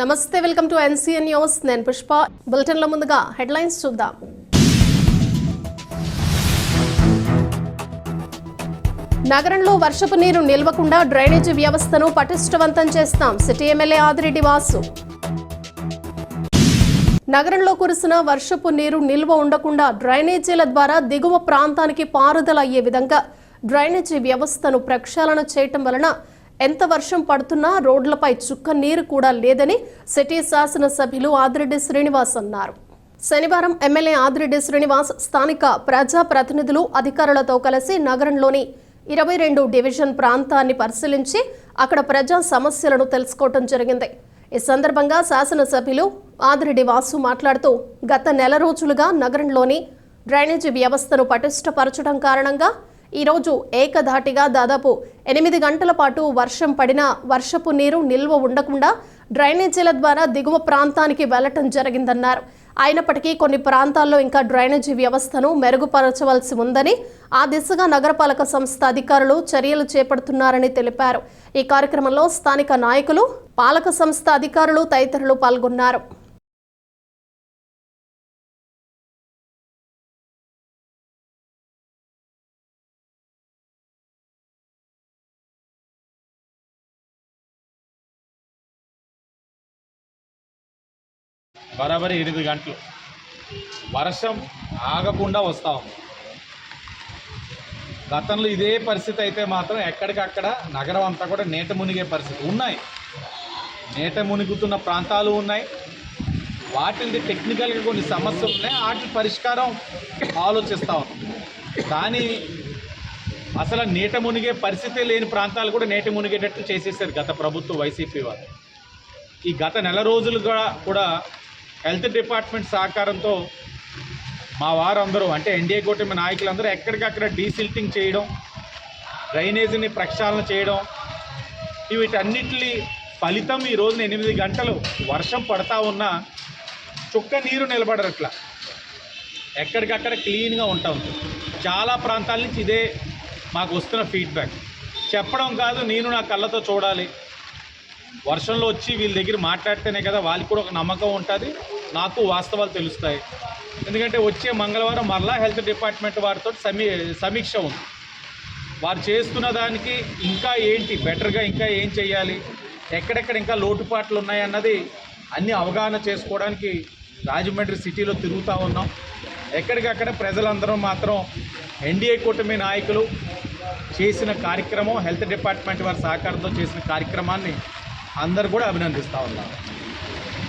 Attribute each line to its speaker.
Speaker 1: నమస్తే welcome to NCN news. నేను పుష్ప. బులెటిన్ల ముందుగా హెడ్లైన్స్ చూద్దాం. నగరంలో వర్షపు నీరు నిల్వకుండా డ్రైనేజీ వ్యవస్థను పటిష్టవంతం చేస్తాం సిటీ ఎమ్మెల్యే ఆదిరెడ్డి వాసు. నగరంలో కురిసిన వర్షపు నీరు నిల్వ ఉండకుండా డ్రైనేజీల ద్వారా దిగువ ప్రాంతానికి పారుదల అయ్యే విధంగా డ్రైనేజీ వ్యవస్థను ప్రక్షాళన చేయటం వలన ఎంత వర్షం పడుతున్నా రోడ్లపై చుక్క నీరు కూడా లేదని సిటీ శాసనసభ్యులు ఆదిరెడ్డి శ్రీనివాస్ అన్నారు. శనివారం ఎమ్మెల్యే ఆదిరెడ్డి శ్రీనివాస్ స్థానిక ప్రజా ప్రతినిధులు అధికారులతో కలిసి నగరంలోని ఇరవై రెండు డివిజన్ ప్రాంతాన్ని పరిశీలించి అక్కడ ప్రజా సమస్యలను తెలుసుకోవటం జరిగింది. ఈ సందర్భంగా శాసనసభ్యులు ఆదిరెడ్డి వాసు మాట్లాడుతూ గత నెల రోజులుగా నగరంలోని డ్రైనేజీ వ్యవస్థను పటిష్టపరచడం కారణంగా ఈరోజు ఏకధాటిగా దాదాపు ఎనిమిది గంటల పాటు వర్షం పడినా వర్షపు నీరు నిల్వ ఉండకుండా డ్రైనేజీల ద్వారా దిగువ ప్రాంతానికి వెళ్ళటం జరిగిందన్నారు. అయినప్పటికీ కొన్ని ప్రాంతాల్లో ఇంకా డ్రైనేజీ వ్యవస్థను మెరుగుపరచవలసి ఉందని ఆ దిశగా నగరపాలక సంస్థ అధికారులు చర్యలు చేపడుతున్నారని తెలిపారు. ఈ కార్యక్రమంలో స్థానిక నాయకులు పాలక సంస్థ అధికారులు తదితరులు పాల్గొన్నారు.
Speaker 2: బరాబరి ఎనిమిది గంటలు. వర్షం ఆగకుండా వస్తూ. ఉంది గతంలో ఇదే పరిస్థితి అయితే మాత్రం ఎక్కడికక్కడ నగరం అంతా కూడా నీట మునిగే పరిస్థితి ఉన్నాయి. నీట మునుగుతున్న ప్రాంతాలు ఉన్నాయి. వాటిని టెక్నికల్గా కొన్ని సమస్యలు ఉన్నాయి. వాటి పరిష్కారం ఆలోచిస్తూ ఉన్నాం. కానీ అసలు నీట మునిగే పరిస్థితి లేని ప్రాంతాలు కూడా నీట మునిగేటట్టు చేసేసారు గత ప్రభుత్వం వైసీపీ వాళ్ళు. ఈ గత నెల రోజులుగా కూడా హెల్త్ డిపార్ట్మెంట్ సహకారంతో మా వారందరూ అంటే ఎన్డీఏ కూటమి నాయకులందరూ ఎక్కడికక్కడ డీసిల్టింగ్ చేయడం డ్రైనేజీని ప్రక్షాళన చేయడం వీటన్నిటి ఫలితం ఈ రోజున ఎనిమిది గంటలు వర్షం పడతా ఉన్నా చుక్క నీరు నిలబడరట్లా ఎక్కడికక్కడ క్లీన్గా ఉంటా. చాలా ప్రాంతాల నుంచి ఇదే మాకు వస్తున్న ఫీడ్బ్యాక్. చెప్పడం కాదు నేను నా కళ్ళతో చూడాలి. వర్షంలో వచ్చి వీళ్ళ దగ్గర మాట్లాడితేనే కదా వాళ్ళకి కూడా ఒక నమ్మకం ఉంటుంది. నాకు వాస్తవాలు తెలుస్తాయి. ఎందుకంటే వచ్చే మంగళవారం మరలా హెల్త్ డిపార్ట్మెంట్ వారితో సమీ సమీక్ష ఉంది. వారు చేస్తున్న దానికి ఇంకా ఏంటి? బెటర్గా ఇంకా ఏం చేయాలి? ఎక్కడెక్కడ ఇంకా లోటుపాట్లు ఉన్నాయన్నది అన్ని అవగాహన చేసుకోవడానికి రాజమండ్రి సిటీలో తిరుగుతూ ఉన్నాం. ఎక్కడికక్కడ ప్రజలందరం మాత్రం ఎన్డీఏ కూటమి నాయకులు చేసిన కార్యక్రమం హెల్త్ డిపార్ట్మెంట్ వారి సహకారంతో చేసిన కార్యక్రమాన్ని అందరు కూడా అభినందిస్తూ ఉన్నారు.